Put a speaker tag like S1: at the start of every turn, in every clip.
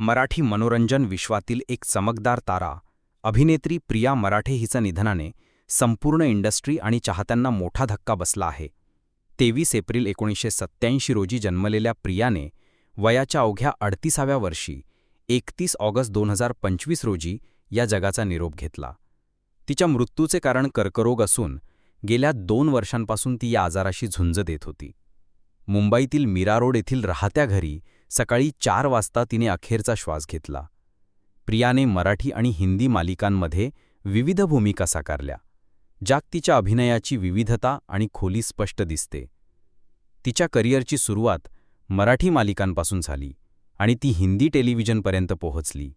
S1: मराठी मनोरंजन विश्वातील एक चमकदार तारा. अभिनेत्री प्रिया मराठे हिचं निधनाने संपूर्ण इंडस्ट्री आणि चाहत्यांना मोठा धक्का बसला आहे. तेवीस एप्रिल एकोणीसशे सत्त्याऐंशी रोजी जन्मलेल्या प्रियाने वयाच्या अवघ्या अडतीसाव्या वर्षी एकतीस ऑगस्ट दोन हजार पंचवीस रोजी या जगाचा निरोप घेतला. तिच्या मृत्यूचे कारण कर्करोग असून गेल्या दोन वर्षांपासून ती या आजाराशी झुंज देत होती. मुंबईतील मीरा रोड येथील राहत्या घरी सकाळी चार वाजता तिने अखेरचा श्वास घेतला. प्रियाने मराठी आणि हिंदी मालिकांमध्ये विविध भूमिका साकारल्या. ज्यात तिच्या अभिनयाची विविधता आणि खोली स्पष्ट दिसते. तिच्या करिअरची सुरुवात मराठी मालिकांपासून झाली आणि ती हिंदी टेलिव्हिजनपर्यंत पोहोचली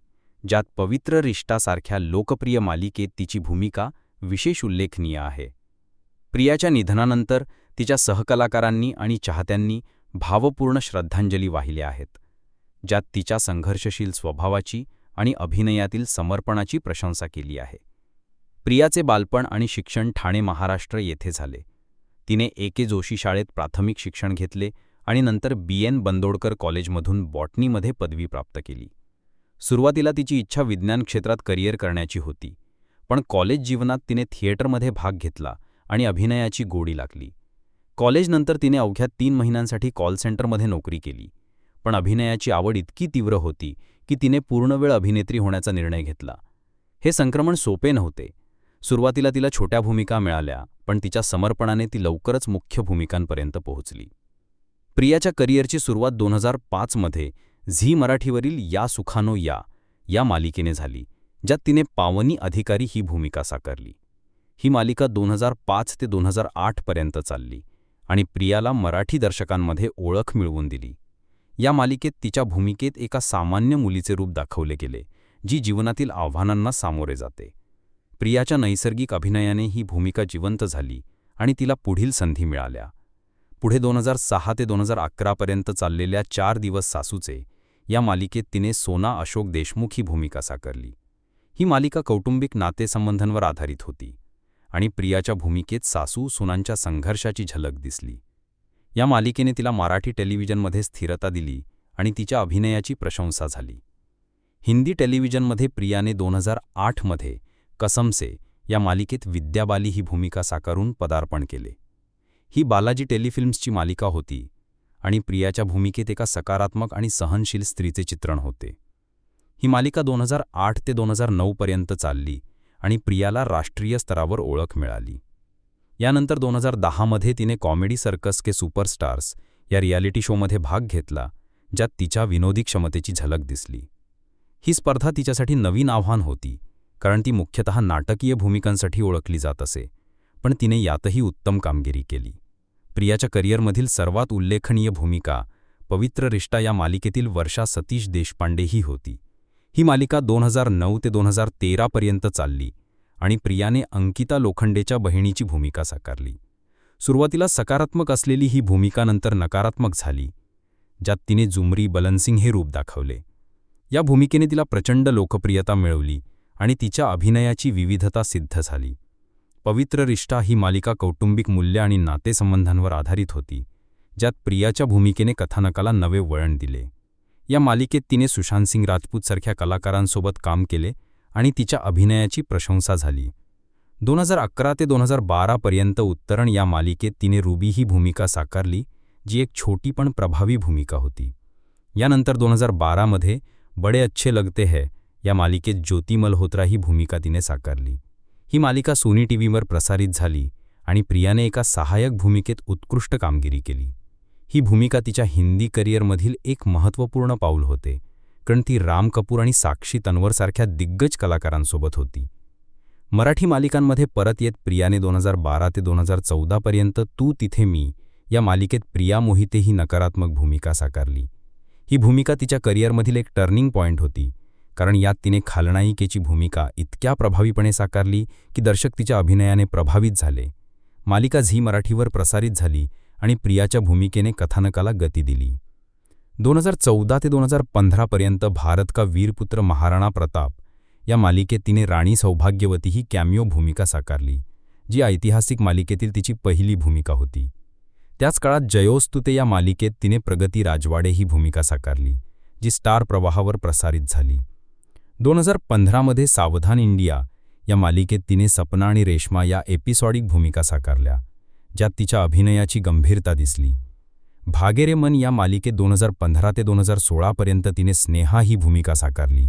S1: ज्यात पवित्र रिष्टासारख्या लोकप्रिय मालिकेत तिची भूमिका विशेष उल्लेखनीय आहे. प्रियाच्या निधनानंतर तिच्या सहकलाकारांनी आणि चाहत्यांनी भावपूर्ण श्रद्धांजली वाहिल्या आहेत ज्यात तिच्या संघर्षशील स्वभावाची आणि अभिनयातील समर्पणाची प्रशंसा केली आहे. प्रियाचे बालपण आणि शिक्षण ठाणे महाराष्ट्र येथे झाले. तिने ए. के. जोशी शाळेत प्राथमिक शिक्षण घेतले आणि नंतर बी. एन. बंदोडकर कॉलेजमधून बॉटनीमध्ये पदवी प्राप्त केली. सुरुवातीला तिची इच्छा विज्ञान क्षेत्रात करिअर करण्याची होती पण कॉलेज जीवनात तिने थिएटरमध्ये भाग घेतला आणि अभिनयाची गोडी लागली. कॉलेजनंतर तिने अवघ्या तीन महिन्यांसाठी कॉल सेंटरमध्ये नोकरी केली. पण अभिनयाची आवड इतकी तीव्र होती की तिने पूर्णवेळ अभिनेत्री होण्याचा निर्णय घेतला. हे संक्रमण सोपे नव्हते. सुरुवातीला तिला छोट्या भूमिका मिळाल्या पण तिच्या समर्पणाने ती लवकरच मुख्य भूमिकांपर्यंत पोहोचली. प्रियाच्या करिअरची सुरुवात दोन हजार पाचमध्ये झी मराठीवरील या सुखानो या या मालिकेने झाली ज्यात तिने पावनी अधिकारी ही भूमिका साकारली. ही मालिका दोन हजार पाच ते दोन हजार आठपर्यंत चालली. आणि प्रियाला मराठी दर्शकांमध्ये ओळख मिळवून दिली. या मालिकेत तिच्या भूमिकेत एका सामान्य मुलीचे रूप दाखवले गेले जी जीवनातील आव्हानांना सामोरे जाते. प्रियाच्या नैसर्गिक अभिनयाने ही भूमिका जिवंत झाली आणि तिला पुढील संधी मिळाल्या. पुढे दोन हजार सहा ते दोन हजार अकरापर्यंत चाललेल्या चार दिवस सासूचे या मालिकेत तिने सोना अशोक देशमुख ही भूमिका साकारली. ही मालिका कौटुंबिक नातेसंबंधांवर आधारित होती. आणि प्रियाच्या भूमिकेत सासू सुनांच्या संघर्षाची झलक दिसली. या मालिकेने तिला मराठी टेलिव्हिजनमध्ये स्थिरता दिली आणि तिच्या अभिनयाची प्रशंसा झाली. हिंदी टेलिव्हिजनमध्ये प्रियाने दोन हजार आठमध्ये कसमसे या मालिकेत विद्याबाली ही भूमिका साकारून पदार्पण केले. ही बालाजी टेलिफिल्म्सची मालिका होती आणि प्रियाच्या भूमिकेत एका सकारात्मक आणि सहनशील स्त्रीचे चित्रण होते. ही मालिका दोन हजार आठ ते दोन हजार नऊपर्यंत चालली आणि प्रियाला राष्ट्रीय स्तरावर ओळख मिळाली. यानंतर दोन हजार दहामध्ये तिने कॉमेडी सर्कस के सुपरस्टार्स या रियालिटी शोमध्ये भाग घेतला ज्यात तिच्या विनोदी क्षमतेची झलक दिसली. ही स्पर्धा तिच्यासाठी नवीन आव्हान होती कारण ती मुख्यतः नाटकीय भूमिकांसाठी ओळखली जात असे पण तिने यातही उत्तम कामगिरी केली. प्रियाच्या करिअरमधील सर्वात उल्लेखनीय भूमिका पवित्र रिष्टा या मालिकेतील वर्षा सतीश देशपांडे ही होती. ही मालिका दोन हजार नऊ ते दोन हजार तेरापर्यंत चालली आणि प्रियाने अंकिता लोखंडेच्या बहिणीची भूमिका साकारली. सुरुवातीला सकारात्मक असलेली ही भूमिका नंतर नकारात्मक झाली ज्यात तिने जुमरी बलनसिंग हे रूप दाखवले. या भूमिकेने तिला प्रचंड लोकप्रियता मिळवली आणि तिच्या अभिनयाची विविधता सिद्ध झाली. पवित्र रिष्ठा ही मालिका कौटुंबिक मूल्य आणि नातेसंबंधांवर आधारित होती ज्यात प्रियाच्या भूमिकेने कथानकाला नवे वळण दिले. या मालिकेत तिने सुशांत सिंग राजपूतसारख्या कलाकारांसोबत काम केले आणि तिच्या अभिनयाची प्रशंसा झाली. दोन हजार अकरा ते दोन हजार बारापर्यंत उत्तरण या मालिकेत तिने रुबी ही भूमिका साकारली जी एक छोटी पण प्रभावी भूमिका होती. यानंतर दोन हजार बारामध्ये बडे अच्छे लगते है या मालिकेत ज्योती मल्होत्रा ही भूमिका तिने साकारली. ही मालिका सोनी टीव्हीवर प्रसारित झाली आणि प्रियाने एका सहाय्यक भूमिकेत उत्कृष्ट कामगिरी केली. ही भूमिका तिच्या हिंदी करिअरमधील एक महत्त्वपूर्ण पाऊल होते कारण ती राम कपूर आणि साक्षी तन्वरसारख्या दिग्गज कलाकारांसोबत होती. मराठी मालिकांमध्ये परत येत प्रियाने दोन हजार बारा ते दोन हजार चौदापर्यंत तू तिथे मी या मालिकेत प्रिया मोहिते ही नकारात्मक भूमिका साकारली. ही भूमिका तिच्या करिअरमधील एक टर्निंग पॉईंट होती कारण यात तिने खालनायिकेची भूमिका इतक्या प्रभावीपणे साकारली की दर्शक तिच्या अभिनयाने प्रभावित झाले. मालिका झी मराठीवर प्रसारित झाली आणि प्रियाच्या भूमिकेने कथानकाला गती दिली. दोन हजार चौदा ते दोन हजार पंधरापर्यंत भारत का वीरपुत्र महाराणा प्रताप या मालिकेत तिने राणी सौभाग्यवती ही कॅमिओ भूमिका साकारली जी ऐतिहासिक मालिकेतील तिची पहिली भूमिका होती. त्याच काळात जयोस्तुते या मालिकेत तिने प्रगती राजवाडे ही भूमिका साकारली जी स्टार प्रवाहावर प्रसारित झाली. दोन हजार पंधरामध्ये सावधान इंडिया या मालिकेत तिने सपना आणि रेश्मा या एपिसॉडिक भूमिका साकारल्या. ज्यात तिच्या अभिनयाची गंभीरता दिसली. भागेरे मन या मालिकेत दोन हजार पंधरा ते दोन हजार सोळापर्यंत तिने स्नेहा ही भूमिका साकारली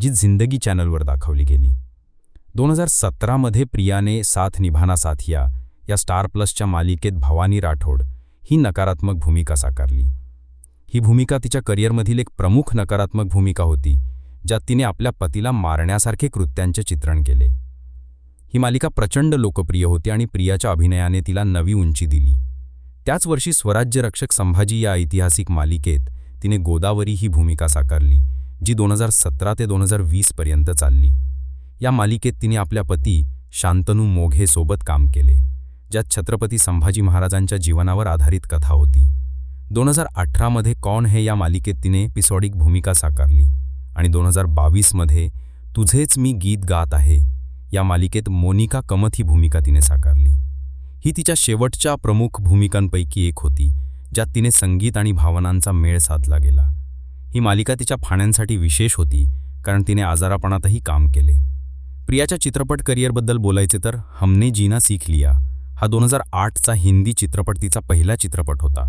S1: जी जिंदगी चॅनलवर दाखवली गेली. दोन हजार सतरामध्ये प्रियाने साथ निभाना साथिया या स्टार प्लसच्या मालिकेत भवानी राठोड ही नकारात्मक भूमिका साकारली. ही भूमिका तिच्या करिअरमधील एक प्रमुख नकारात्मक भूमिका होती ज्यात तिने आपल्या पतीला मारण्यासारखे कृत्यांचे चित्रण केले. ही मालिका प्रचंड लोकप्रिय होती आणि प्रियाच्या अभिनयाने तिला नवी उंची दिली. त्याच वर्षी स्वराज्य रक्षक संभाजी या ऐतिहासिक मालिकेत तिने गोदावरी ही भूमिका साकारली जी दोन हजार सतरा ते दोन हजार वीसपर्यंत चालली. या मालिकेत तिने आपल्या पती शांतनू मोघेसोबत काम केले ज्यात छत्रपती संभाजी महाराजांच्या जीवनावर आधारित कथा होती. दोन हजार अठरामध्ये कौन हे या मालिकेत तिने एपिसॉडिक भूमिका साकारली आणि दोन हजार बावीसमध्ये तुझेच मी गीत गात आहे या मालिकेत मोनिका कमत ही भूमिका तिने साकारली. ही तिच्या शेवटच्या प्रमुख भूमिकांपैकी एक होती ज्यात तिने संगीत आणि भावनांचा मेळ साधला गेला. ही मालिका तिच्या फाण्यांसाठी विशेष होती कारण तिने आजारापणातही काम केले. प्रियाच्या चित्रपट करिअरबद्दल बोलायचे तर हमने जीना सीख लिया हा दोन हजार आठचा हिंदी चित्रपट तिचा पहिला चित्रपट होता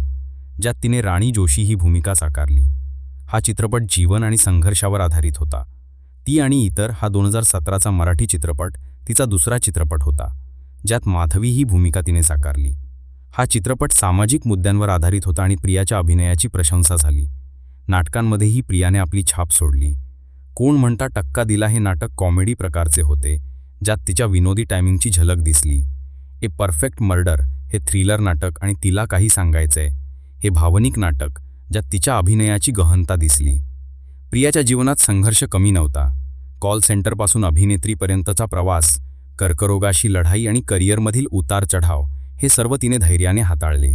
S1: ज्यात तिने राणी जोशी ही भूमिका साकारली. हा चित्रपट जीवन आणि संघर्षावर आधारित होता. ती आणि इतर हा दोन हजार सतराचा मराठी चित्रपट तिचा दुसरा चित्रपट होता ज्यात माधवी ही भूमिका तिने साकारली. हा चित्रपट सामाजिक मुद्द्यांवर आधारित होता आणि प्रियाच्या अभिनयाची प्रशंसा झाली. नाटकांमध्येही प्रियाने आपली छाप सोडली. कोण म्हणता टक्का दिला हे नाटक कॉमेडी प्रकारचे होते ज्यात तिच्या विनोदी टायमिंगची झलक दिसली. ए परफेक्ट मर्डर हे थ्रिलर नाटक आणि तिला काही सांगायचंय. हे भावनिक नाटक ज्यात तिच्या अभिनयाची गहनता दिसली. प्रियाच्या जीवनात संघर्ष कमी नव्हता. कॉल सेंटरपासून अभिनेत्रीपर्यंतचा प्रवास कर्करोगाशी लढाई आणि करिअरमधील उतार चढाव हे सर्व तिने धैर्याने हाताळले.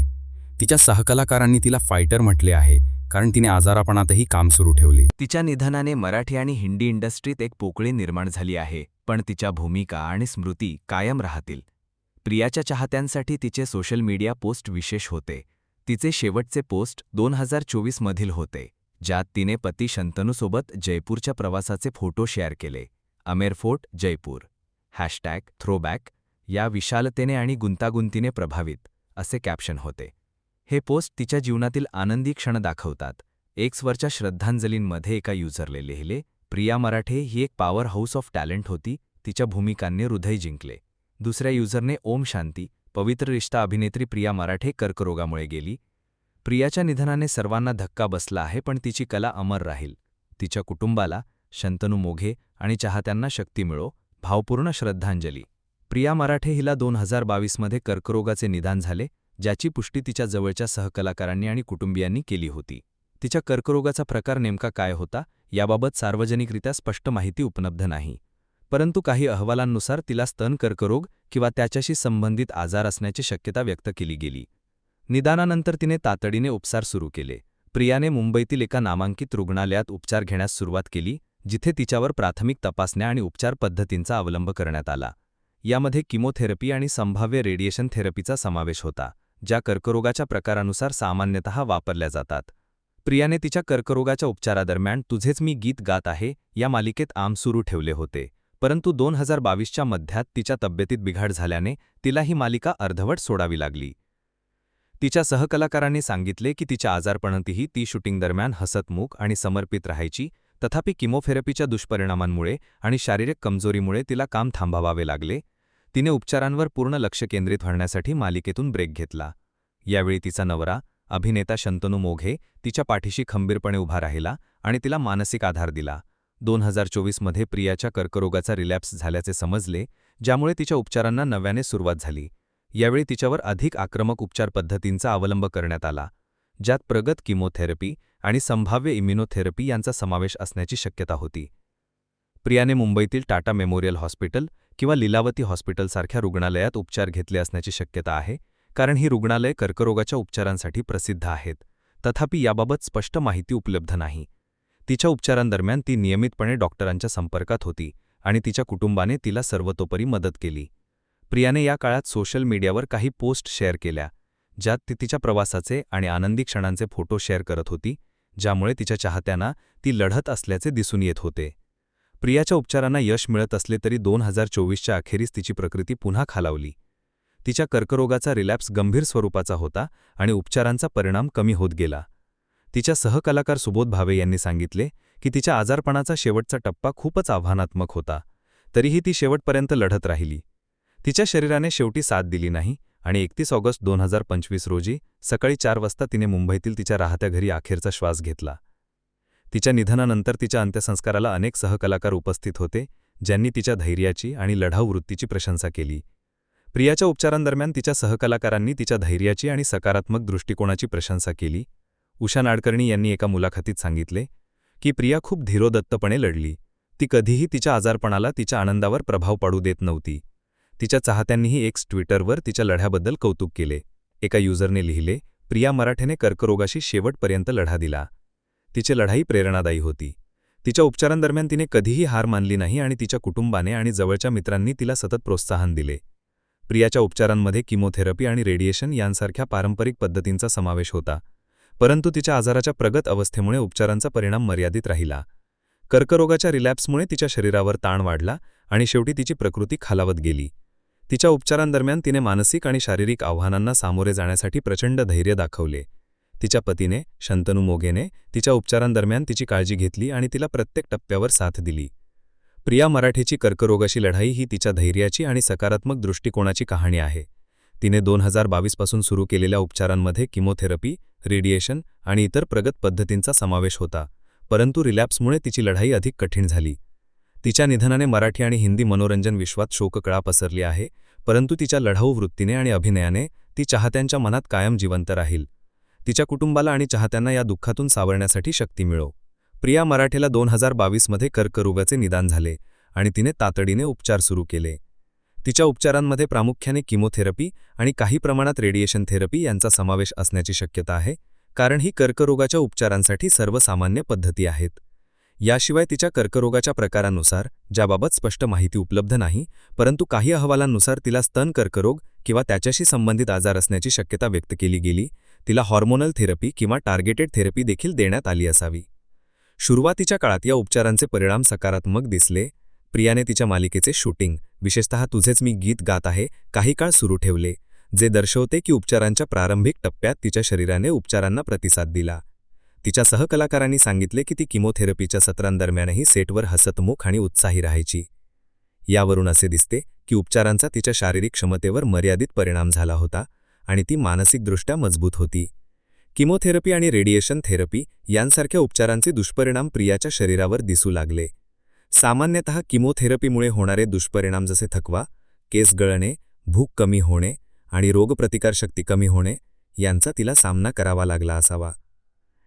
S1: तिच्या सहकलाकारांनी तिला फायटर म्हटले आहे कारण तिने आजारापणातही काम सुरू ठेवले.
S2: तिच्या निधनाने मराठी आणि हिंदी इंडस्ट्रीत एक पोकळी निर्माण झाली आहे पण तिच्या भूमिका आणि स्मृती कायम राहतील. प्रियाच्या चाहत्यांसाठी तिचे सोशल मीडिया पोस्ट विशेष होते. तिचे शेवटचे पोस्ट दोन हजार चोवीसमधील होते. ज्यात तिने पती शंतनूसोबत जयपूरच्या प्रवासाचे फोटो शेअर केले. Amer fort Jaipur. Hashtag throwback या विशालतेने आणि गुंतागुंतीने प्रभावित असे कॅप्शन होते. हे पोस्ट तिच्या जीवनातील आनंदी क्षण दाखवतात. एक्सवरच्या श्रद्धांजलींमध्ये एका युजरले लिहिले प्रिया मराठे ही एक पॉवर हाऊस ऑफ टॅलेंट होती तिच्या भूमिकांनी हृदय जिंकले. दुसऱ्या युजरने ओम शांती पवित्र रिश्ता अभिनेत्री प्रिया मराठे कर्करोगामुळे गेली प्रियाच्या निधनाने सर्वांना धक्का बसला आहे पण तिची कला अमर राहील. तिच्या कुटुंबाला शंतनू मोघे आणि चाहत्यांना शक्ती मिळो भावपूर्ण श्रद्धांजली. प्रिया मराठे हिला दोन हजार बावीसमध्ये कर्करोगाचे निदान झाले ज्याची पुष्टी तिच्या जवळच्या सहकलाकारांनी आणि कुटुंबियांनी केली होती. तिच्या कर्करोगाचा प्रकार नेमका काय होता याबाबत सार्वजनिकरित्या स्पष्ट माहिती उपलब्ध नाही. परंतु काही अहवालांनुसार तिला स्तन कर्करोग किंवा त्याच्याशी संबंधित आजार असण्याची शक्यता व्यक्त केली गेली. निदानानंतर तिने तातडीने उपचार सुरू केले. प्रियाने मुंबईतील एका नामांकित रुग्णालयात उपचार घेण्यास सुरुवात केली जिथे तिच्यावर प्राथमिक तपासण्या आणि उपचार पद्धतींचा अवलंब करण्यात आला. यामध्ये किमोथेरपी आणि संभाव्य रेडिएशन थेरपीचा समावेश होता ज्या कर्करोगाच्या प्रकारानुसार सामान्यतः वापरल्या जातात. प्रियाने तिच्या कर्करोगाच्या उपचारादरम्यान तुझेच मी गीत गात आहे या मालिकेत आम सुरू ठेवले होते परंतु दोन हजार बावीसच्या मध्यात तिच्या तब्येतीत बिघाड झाल्याने तिला ही मालिका अर्धवट सोडावी लागली. तिच्या सहकलाकारांनी सांगितले की तिच्या आजारपणातही ती शूटिंग दरम्यान हसतमुख आणि समर्पित राहायची तथापि किमोथेरपीच्या दुष्परिणामांमुळे आणि शारीरिक कमजोरीमुळे तिला काम थांबवावे लागले. तिने उपचारांवर पूर्ण लक्ष केंद्रित होण्यासाठी मालिकेतून ब्रेक घेतला. यावेळी तिचा नवरा अभिनेता शंतनू मोघे तिच्या पाठीशी खंबीरपणे उभा राहिला आणि तिला मानसिक आधार दिला. दोन हजार चोवीसमध्ये प्रियाच्या कर्करोगाचा रिलॅप्स झाल्याचे समजले ज्यामुळे तिच्या उपचारांना नव्याने सुरुवात झाली. यावेळी तिच्यावर अधिक आक्रमक उपचार पद्धतींचा अवलंब करण्यात आला ज्यात प्रगत किमोथेरपी आणि संभाव्य इम्युनोथेरपी यांचा समावेश असण्याची शक्यता होती. प्रियाने मुंबईतील टाटा मेमोरियल हॉस्पिटल किंवा लीलावती हॉस्पिटलसारख्या रुग्णालयात उपचार घेतले असण्याची शक्यता आहे कारण ही रुग्णालय कर्करोगाच्या उपचारांसाठी प्रसिद्ध आहेत तथापि याबाबत स्पष्ट माहिती उपलब्ध नाही. तिच्या उपचारांदरम्यान ती नियमितपणे डॉक्टरांच्या संपर्कात होती आणि तिच्या कुटुंबाने तिला सर्वतोपरी मदत केली. प्रियाने या काळात सोशल मीडियावर काही पोस्ट शेअर केल्या ज्यात ती तिच्या प्रवासाचे आणि आनंदी क्षणांचे फोटो शेअर करत होती ज्यामुळे तिच्या चाहत्यांना ती लढत असल्याचे दिसून येत होते. प्रियाच्या उपचारांना यश मिळत असले तरी दोन हजार चोवीसच्या अखेरीस तिची प्रकृती पुन्हा खालावली. तिच्या कर्करोगाचा रिलॅप्स गंभीर स्वरूपाचा होता आणि उपचारांचा परिणाम कमी होत गेला. तिच्या सहकलाकार सुबोध भावे यांनी सांगितले की तिच्या आजारपणाचा शेवटचा टप्पा खूपच आव्हानात्मक होता तरीही ती शेवटपर्यंत लढत राहिली. तिच्या शरीराने शेवटी साथ दिली नाही आणि एकतीस ऑगस्ट दोन हजार पंचवीस रोजी सकाळी चार वाजता तिने मुंबईतील तिच्या राहत्या घरी अखेरचा श्वास घेतला. तिच्या निधनानंतर तिच्या अंत्यसंस्काराला अनेक सहकलाकार उपस्थित होते ज्यांनी तिच्या धैर्याची आणि लढाऊ वृत्तीची प्रशंसा केली. प्रियाच्या उपचारांदरम्यान तिच्या सहकलाकारांनी तिच्या धैर्याची आणि सकारात्मक दृष्टिकोनाची प्रशंसा केली. उषा नाडकर्णी यांनी एका मुलाखतीत सांगितले की प्रिया खूप धीरोदत्तपणे लढली. ती कधीही तिच्या आजारपणाला तिच्या आनंदावर प्रभाव पाडू देत नव्हती. तिच्या चाहत्यांनीही एक्स ट्विटरवर तिच्या लढ्याबद्दल कौतुक केले. एका युजरने लिहिले प्रिया मराठेने कर्करोगाशी शेवटपर्यंत लढा दिला. तिची लढाई प्रेरणादायी होती. तिच्या उपचारांदरम्यान तिने कधीही हार मानली नाही आणि तिच्या कुटुंबाने आणि जवळच्या मित्रांनी तिला सतत प्रोत्साहन दिले. प्रियाच्या उपचारांमध्ये किमोथेरपी आणि रेडिएशन यांसारख्या पारंपरिक पद्धतींचा समावेश होता. परंतु तिच्या आजाराच्या प्रगत अवस्थेमुळे उपचारांचा परिणाम मर्यादित राहिला. कर्करोगाच्या रिलॅप्समुळे तिच्या शरीरावर ताण वाढला आणि शेवटी तिची प्रकृती खालावत गेली. तिच्या उपचारांदरम्यान तिने मानसिक आणि शारीरिक आव्हानांना सामोरे जाण्यासाठी प्रचंड धैर्य दाखवले. तिच्या पतीने शंतनू मोगेने तिच्या उपचारांदरम्यान तिची काळजी घेतली आणि तिला प्रत्येक टप्प्यावर साथ दिली. प्रिया मराठेची कर्करोगाशी लढाई ही तिच्या धैर्याची आणि सकारात्मक दृष्टिकोनाची कहाणी आहे. तिने दोन हजार बावीसपासून सुरू केलेल्या उपचारांमध्ये किमोथेरपी रेडिएशन आणि इतर प्रगत पद्धतींचा समावेश होता परंतु रिलॅप्समुळे तिची लढाई अधिक कठीण झाली. तिच्या निधनाने मराठी आणि हिंदी मनोरंजन विश्वात शोककळा पसरली आहे परंतु तिच्या लढाऊ वृत्तीने आणि अभिनयाने ती चाहत्यांच्या मनात कायम जिवंत राहील. तिच्या कुटुंबाला आणि चाहत्यांना या दुःखातून सावरण्यासाठी शक्ती मिळो. प्रिया मराठेला दोन हजार बावीसमध्ये कर्करोगाचे निदान झाले आणि तिने तातडीने उपचार सुरू केले. तिच्या उपचारांमध्ये प्रामुख्याने किमोथेरपी आणि काही प्रमाणात रेडिएशन थेरपी यांचा समावेश असण्याची शक्यता आहे कारण ही कर्करोगाच्या उपचारांसाठी सर्वसामान्य पद्धती आहेत. याशिवाय तिच्या कर्करोगाच्या प्रकारानुसार ज्याबाबत स्पष्ट माहिती उपलब्ध नाही परंतु काही अहवालांनुसार तिला स्तन कर्करोग किंवा त्याच्याशी संबंधित आजार असण्याची शक्यता व्यक्त केली गेली तिला हॉर्मोनल थेरपी किंवा टार्गेटेड थेरपी देखील देण्यात आली असावी. सुरुवातीच्या काळात या उपचारांचे परिणाम सकारात्मक दिसले. प्रियाने तिच्या मालिकेचे शूटिंग विशेषतः तुझेच मी गीत गात आहे काही काळ सुरू ठेवले जे दर्शवते की उपचारांच्या प्रारंभिक टप्प्यात तिच्या शरीराने उपचारांना प्रतिसाद दिला. तिच्या सहकलाकारांनी सांगितले की ती किमोथेरपीच्या सत्रांदरम्यानही सेटवर हसतमुख आणि उत्साही राहायची. यावरून असे दिसते की उपचारांचा तिच्या शारीरिक क्षमतेवर मर्यादित परिणाम झाला होता आणि ती मानसिकदृष्ट्या मजबूत होती. किमोथेरपी आणि रेडिएशन थेरपी यांसारख्या उपचारांचे दुष्परिणाम प्रियाच्या शरीरावर दिसू लागले. सामान्यतः किमोथेरपीमुळे होणारे दुष्परिणाम जसे थकवा केस गळणे भूक कमी होणे आणि रोगप्रतिकारशक्ती कमी होणे यांचा तिला सामना करावा लागला असावा.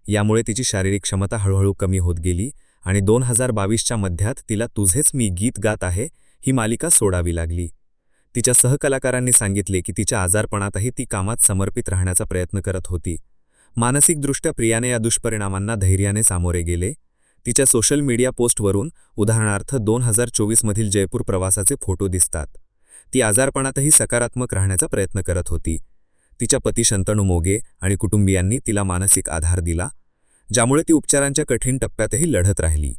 S2: यामुळे तिची शारीरिक क्षमता हळूहळू कमी होत गेली आणि दोन हजार बावीसच्या मध्यात तिला तुझेच मी गीत गात आहे ही मालिका सोडावी लागली. तिच्या सहकलाकारांनी सांगितले की तिच्या आजारपणातही ती कामात समर्पित राहण्याचा प्रयत्न करत होती. मानसिकदृष्ट्या प्रियाने या दुष्परिणामांना धैर्याने सामोरे गेले. तिच्या सोशल मीडिया पोस्टवरून उदाहरणार्थ दोन हजार चोवीसमधील जयपूर प्रवासाचे फोटो दिसतात. ती आजारपणातही सकारात्मक राहण्याचा प्रयत्न करत होती. तिच्या पती शंतनू मोगे आणि कुटुंबियांनी तिला मानसिक आधार दिला ज्यामुळे ती उपचारांच्या कठीण टप्प्यातही लढत राहिली.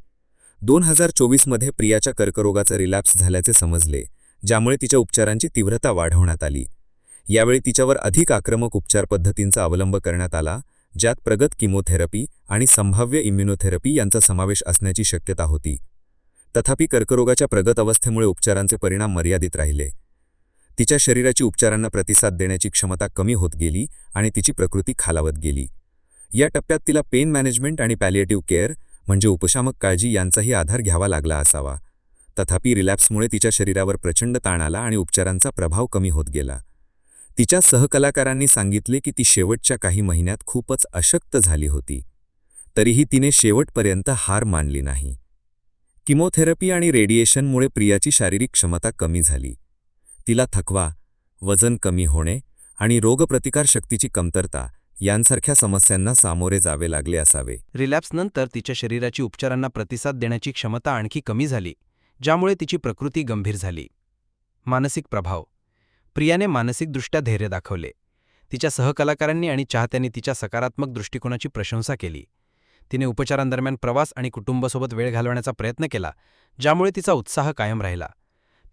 S2: दोन हजार चोवीसमध्ये प्रियाच्या कर्करोगाचा रिलॅप्स झाल्याचे समजले ज्यामुळे तिच्या उपचारांची तीव्रता वाढवण्यात आली. यावेळी तिच्यावर अधिक आक्रमक उपचार पद्धतींचा अवलंब करण्यात आला ज्यात प्रगत किमोथेरपी आणि संभाव्य इम्युनोथेरपी यांचा समावेश असण्याची शक्यता होती. तथापि कर्करोगाच्या प्रगत अवस्थेमुळे उपचारांचे परिणाम मर्यादित राहिले. तिच्या शरीराची उपचारांना प्रतिसाद देण्याची क्षमता कमी होत गेली आणि तिची प्रकृती खालावत गेली. या टप्प्यात तिला पेन मॅनेजमेंट आणि पॅलिएटिव्ह केअर म्हणजे उपशामक काळजी यांचाही आधार घ्यावा लागला असावा. तथापि रिलॅप्समुळे तिच्या शरीरावर प्रचंड ताण आला आणि उपचारांचा प्रभाव कमी होत गेला. तिच्या सहकलाकारांनी सांगितले की ती शेवटच्या काही महिन्यात खूपच अशक्त झाली होती. तरीही तिने शेवटपर्यंत हार मानली नाही. किमोथेरपी आणि रेडिएशनमुळे प्रियाची शारीरिक क्षमता कमी झाली. तिला थकवा वजन कमी होणे आणि रोगप्रतिकारशक्तीची कमतरता यांसारख्या समस्यांना सामोरे जावे लागले असावे.
S1: रिलॅप्सनंतर तिच्या शरीराची उपचारांना प्रतिसाद देण्याची क्षमता आणखी कमी झाली ज्यामुळे तिची प्रकृती गंभीर झाली. मानसिक प्रभाव. प्रियाने मानसिकदृष्ट्या धैर्य दाखवले. तिच्या सहकलाकारांनी आणि चाहत्यांनी तिच्या सकारात्मक दृष्टिकोनाची प्रशंसा केली. तिने उपचारांदरम्यान प्रवास आणि कुटुंबासोबत वेळ घालवण्याचा प्रयत्न केला ज्यामुळे तिचा उत्साह कायम राहिला.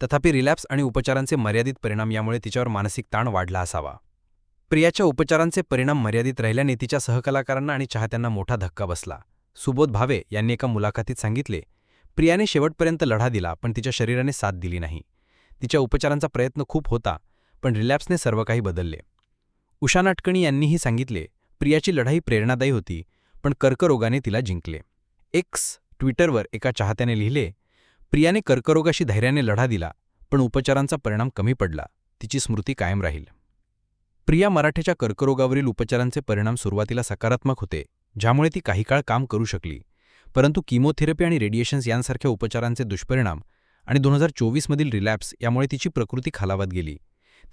S1: तथापि रिलॅप्स आणि उपचारांचे मर्यादित परिणाम यामुळे तिच्यावर मानसिक ताण वाढला असावा. प्रियाच्या उपचारांचे परिणाम मर्यादित राहिल्याने तिच्या सहकलाकारांना आणि चाहत्यांना मोठा धक्का बसला. सुबोध भावे यांनी एका मुलाखतीत सांगितले प्रियाने शेवटपर्यंत लढा दिला पण तिच्या शरीराने साथ दिली नाही. तिच्या उपचारांचा प्रयत्न खूप होता पण रिलॅप्सने सर्व काही बदलले. उषा नाटकणी यांनीही सांगितले प्रियाची लढाई प्रेरणादायी होती पण कर्करोगाने तिला जिंकले. एक्स ट्विटरवर एका चाहत्याने लिहिले प्रियाने कर्करोगाशी धैर्याने लढा दिला पण उपचारांचा परिणाम कमी पडला. तिची स्मृती कायम राहील. प्रिया मराठेच्या कर्करोगावरील उपचारांचे परिणाम सुरुवातीला सकारात्मक होते ज्यामुळे ती काही काळ काम करू शकली. परंतु किमोथेरपी आणि रेडिएशन्स यांसारख्या उपचारांचे दुष्परिणाम आणि दोन हजार चोवीसमधील रिलॅप्स यामुळे तिची प्रकृती खालावत गेली.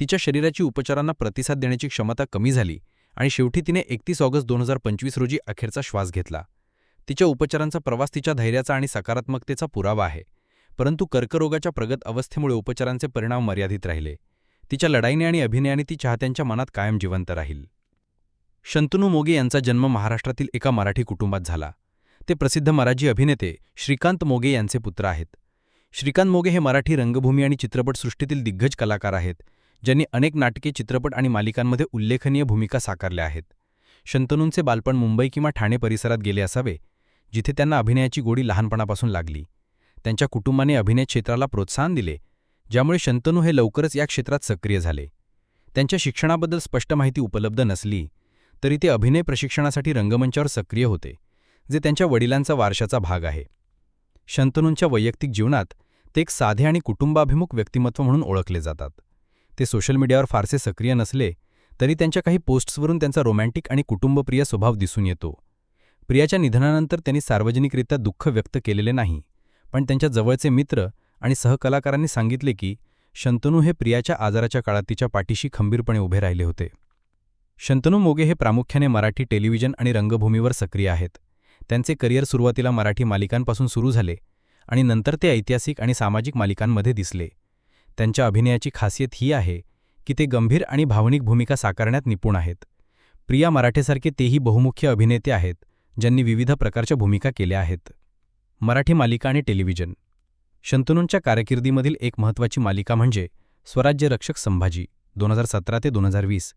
S1: तिच्या शरीराची उपचारांना प्रतिसाद देण्याची क्षमता कमी झाली आणि शेवटी तिने एकतीस ऑगस्ट दोन हजार पंचवीस रोजी अखेरचा श्वास घेतला. तिच्या उपचारांचा प्रवास तिच्या धैर्याचा आणि सकारात्मकतेचा पुरावा आहे. परंतु कर्करोगाच्या प्रगत अवस्थेमुळे उपचारांचे परिणाम मर्यादित राहिले. तिच्या लढाईने आणि अभिनयाने ती चाहत्यांच्या मनात कायम जिवंत राहील. शंतनू मोगे यांचा जन्म महाराष्ट्रातील एका मराठी कुटुंबात झाला. ते प्रसिद्ध मराठी अभिनेते श्रीकांत मोगे यांचे पुत्र आहेत. श्रीकांत मोगे हे मराठी रंगभूमी आणि चित्रपटसृष्टीतील दिग्गज कलाकार आहेत ज्यांनी अनेक नाटके चित्रपट आणि मालिकांमध्ये उल्लेखनीय भूमिका साकारल्या आहेत. शंतनूंचे बालपण मुंबई किंवा ठाणे परिसरात गेले असावे जिथे त्यांना अभिनयाची गोडी लहानपणापासून लागली. त्यांच्या कुटुंबाने अभिनय क्षेत्राला प्रोत्साहन दिले ज्यामुळे शंतनू हे लवकरच या क्षेत्रात सक्रिय झाले. त्यांच्या शिक्षणाबद्दल स्पष्ट माहिती उपलब्ध नसली तरी ते अभिनय प्रशिक्षणासाठी रंगमंचावर सक्रिय होते जे त्यांच्या वडिलांचा वारशाचा भाग आहे. शंतनूंच्या वैयक्तिक जीवनात ते एक साधे आणि कुटुंबाभिमुख व्यक्तिमत्व म्हणून ओळखले जातात. ते सोशल मीडियावर फारसे सक्रिय नसले तरी त्यांच्या काही पोस्ट्सवरून त्यांचा रोमॅन्टिक आणि कुटुंबप्रिय स्वभाव दिसून येतो. प्रियाच्या निधनानंतर त्यांनी सार्वजनिकरित्या दुःख व्यक्त केलेले नाही. पण त्यांच्या जवळचे मित्र आणि सहकलाकारांनी सांगितले की शंतनू हे प्रियाच्या आजाराच्या काळात तिच्या पाठीशी खंबीरपणे उभे राहिले होते. शंतनू मोगे हे प्रामुख्याने मराठी टेलिव्हिजन आणि रंगभूमीवर सक्रिय आहेत. त्यांचे करिअर सुरुवातीला मराठी मालिकांपासून सुरू झाले आणि नंतर ते ऐतिहासिक आणि सामाजिक मालिकांमध्ये दिसले. त्यांच्या अभिनयाची खासियत ही आहे की ते गंभीर आणि भावनिक भूमिका साकारण्यात निपुण आहेत. प्रिया मराठेसारखे तेही बहुमुख्य अभिनेते आहेत ज्यांनी विविध प्रकारच्या भूमिका केल्या आहेत. मराठी मालिका आणि टेलिव्हिजन. शंतनूंच्या कारकिर्दीमधील एक महत्त्वाची मालिका म्हणजे स्वराज्य रक्षक संभाजी दोन हजार सतरा ते दोन हजार वीस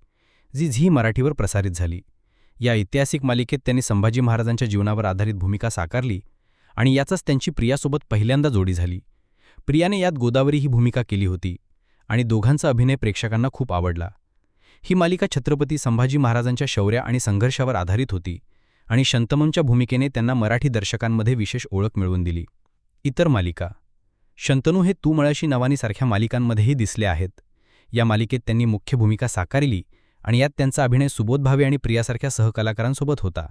S1: जी झी मराठीवर प्रसारित झाली. या ऐतिहासिक मालिकेत त्यांनी संभाजी महाराजांच्या जीवनावर आधारित भूमिका साकारली आणि याचाच त्यांची प्रियासोबत पहिल्यांदा जोडी झाली. प्रियाने यात गोदावरी ही भूमिका केली होती आणि दोघांचा अभिनय प्रेक्षकांना खूप आवडला. ही मालिका छत्रपती संभाजी महाराजांच्या शौर्या आणि संघर्षावर आधारित होती. आणि शंतमनच्या भूमिकेने त्यांना मराठी दर्शकांमध्ये विशेष ओळख मिळवून दिली. इतर मालिका. शंतनू हे तू मळाशी नवानीसारख्या मालिकांमध्येही दिसले आहेत. या मालिकेत त्यांनी मुख्य भूमिका साकारली आणि यात त्यांचा अभिनय सुबोध भावे आणि प्रियासारख्या सहकलाकारांसोबत होता.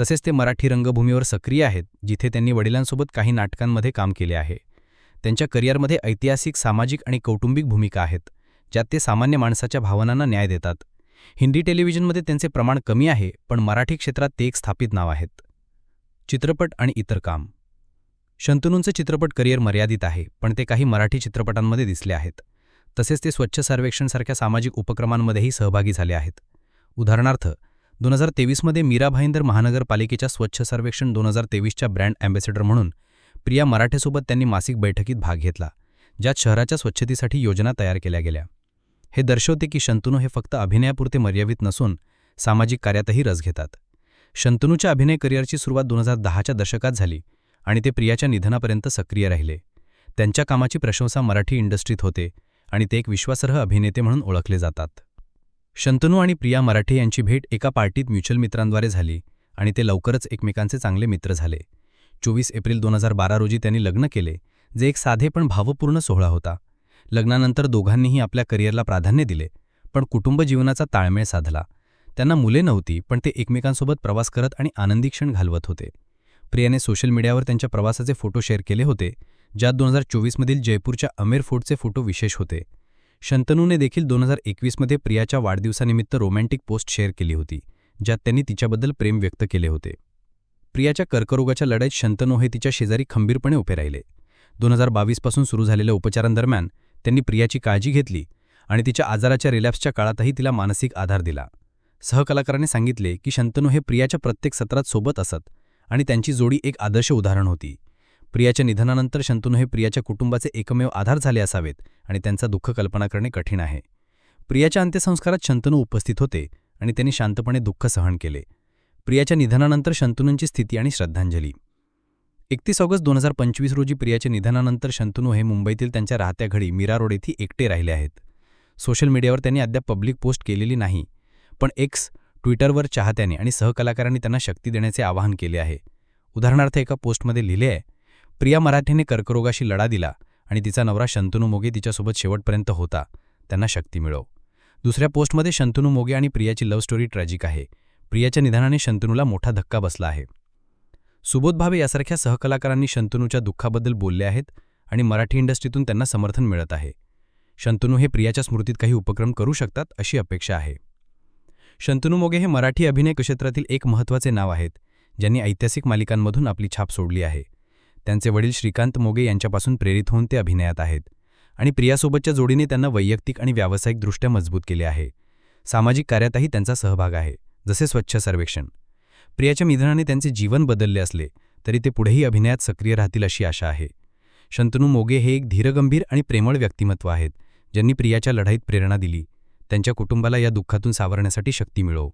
S1: तसेच ते मराठी रंगभूमीवर सक्रिय आहेत जिथे त्यांनी वडिलांसोबत काही नाटकांमध्ये काम केले आहे. त्यांच्या करिअरमध्ये ऐतिहासिक सामाजिक आणि कौटुंबिक भूमिका आहेत ज्यात ते सामान्य माणसाच्या भावनांना न्याय देतात. हिंदी टेलिव्हिजनमध्ये त्यांचे प्रमाण कमी आहे पण मराठी क्षेत्रात ते एक स्थापित नाव आहेत. चित्रपट आणि इतर काम. शंतनूंचे चित्रपट करिअर मर्यादित आहे पण ते काही मराठी चित्रपटांमध्ये दिसले आहेत. तसेच ते स्वच्छ सर्वेक्षणसारख्या सामाजिक उपक्रमांमध्येही सहभागी झाले आहेत. उदाहरणार्थ दोन हजार तेवीसमध्ये मीरा भाईंदर महानगरपालिकेच्या स्वच्छ सर्वेक्षण दोन हजार तेवीसच्या ब्रँड अँबॅसेडर म्हणून प्रिया मराठेसोबत त्यांनी मासिक बैठकीत भाग घेतला ज्यात शहराच्या स्वच्छतेसाठी योजना तयार केल्या गेल्या. हे दर्शवते की शंतनू हे फक्त अभिनयापुरते मर्यादित नसून सामाजिक कार्यातही रस घेतात. शंतनूच्या अभिनय करिअरची सुरुवात दोन हजार दहाच्या दशकात झाली आणि ते प्रियाच्या निधनापर्यंत सक्रिय राहिले. त्यांच्या कामाची प्रशंसा मराठी इंडस्ट्रीत होते आणि ते एक विश्वासार्ह अभिनेते म्हणून ओळखले जातात. शंतनू आणि प्रिया मराठे यांची भेट एका पार्टीत म्युच्युअल मित्रांद्वारे झाली आणि ते लवकरच एकमेकांचे चांगले मित्र झाले. चोवीस एप्रिल दोन हजार बारा रोजी त्यांनी लग्न केले जे एक साधे पण भावपूर्ण सोहळा होता. लग्नानंतर दोघांनीही आपल्या करिअरला प्राधान्य दिले पण कुटुंब जीवनाचा ताळमेळ साधला. त्यांना मुले नव्हती पण ते एकमेकांसोबत प्रवास करत आणि आनंदी क्षण घालवत होते. प्रियाने सोशल मीडियावर त्यांच्या प्रवासाचे फोटो शेअर केले होते ज्यात दोन हजार चोवीसमधील जयपूरच्या अमेर फोर्टचे फोटो विशेष होते. शंतनूने देखील दोन हजार एकवीसमध्ये प्रियाच्या वाढदिवसानिमित्त रोमॅन्टिक पोस्ट शेअर केली होती ज्यात त्यांनी तिच्याबद्दल प्रेम व्यक्त केले होते. प्रियाच्या कर्करोगाच्या लढाईत शंतनू हे तिच्या शेजारी खंबीरपणे उभे राहिले. दोन हजार बावीसपासून सुरू झालेल्या उपचारांदरम्यान त्यांनी प्रियाची काळजी घेतली आणि तिच्या आजाराच्या रिलॅप्सच्या काळातही तिला मानसिक आधार दिला. सहकलाकाराने सांगितले की शंतनू हे प्रियाच्या प्रत्येक सत्रात सोबत असत आणि त्यांची जोडी एक आदर्श उदाहरण होती. प्रियाच्या निधनानंतर शंतनू हे प्रियाच्या कुटुंबाचे एकमेव आधार झाले असावेत आणि त्यांचा दुःख कल्पना करणे कठीण आहे. प्रियाच्या अंत्यसंस्कारात शंतनू उपस्थित होते आणि त्यांनी शांतपणे दुःख सहन केले. प्रियाच्या निधनानंतर शंतनूंची स्थिती आणि श्रद्धांजली. एकतीस ऑगस्ट दोन हजार पंचवीस रोजी प्रियाच्या निधनानंतर शंतनू हे मुंबईतील त्यांच्या राहत्या घडी मीरा रोड येथे एकटे राहिले आहेत. सोशल मीडियावर त्यांनी अद्याप पब्लिक पोस्ट केलेली नाही पण एक्स ट्विटरवर चाहत्याने आणि सहकलाकारांनी त्यांना शक्ती देण्याचे आवाहन केले आहे. उदाहरणार्थ एका पोस्टमध्ये लिहिले आहे प्रिया मराठेने कर्करोगाशी लढा दिला आणि तिचा नवरा शंतनू मोगे तिच्यासोबत शेवटपर्यंत होता त्यांना शक्ती मिळव. दुसऱ्या पोस्टमध्ये शंतनू मोगे आणि प्रियाची लव्ह स्टोरी ट्रॅजिक आहे. प्रियाच्या निधनाने शंतनूला मोठा धक्का बसला आहे. सुबोध भावे यासारख्या सहकलाकारांनी शंतनूच्या दुःखाबद्दल बोलले आहेत आणि मराठी इंडस्ट्रीतून त्यांना समर्थन मिळत आहे. शंतनू हे प्रियाच्या स्मृतीत काही उपक्रम करू शकतात अशी अपेक्षा आहे. शंतनू मोगे हे मराठी अभिनय क्षेत्रातील एक महत्त्वाचे नाव आहेत ज्यांनी ऐतिहासिक मालिकांमधून आपली छाप सोडली आहे. त्यांचे वडील श्रीकांत मोगे यांच्यापासून प्रेरित होऊन ते अभिनयात आहेत आणि प्रियासोबतच्या जोडीने त्यांना वैयक्तिक आणि व्यावसायिकदृष्ट्या मजबूत केले आहे. सामाजिक कार्यातही त्यांचा सहभाग आहे जसे स्वच्छ सर्वेक्षण. प्रियाच्या निधनाने त्यांचे जीवन बदलले असले तरी ते पुढेही अभिनयात सक्रिय राहतील अशी आशा आहे. शंतनू मोगे हे एक धीरगंभीर आणि प्रेमळ व्यक्तिमत्व आहेत ज्यांनी प्रियाच्या लढाईत प्रेरणा दिली. त्यांच्या कुटुंबाला या दुःखातून सावरण्यासाठी शक्ती मिळो.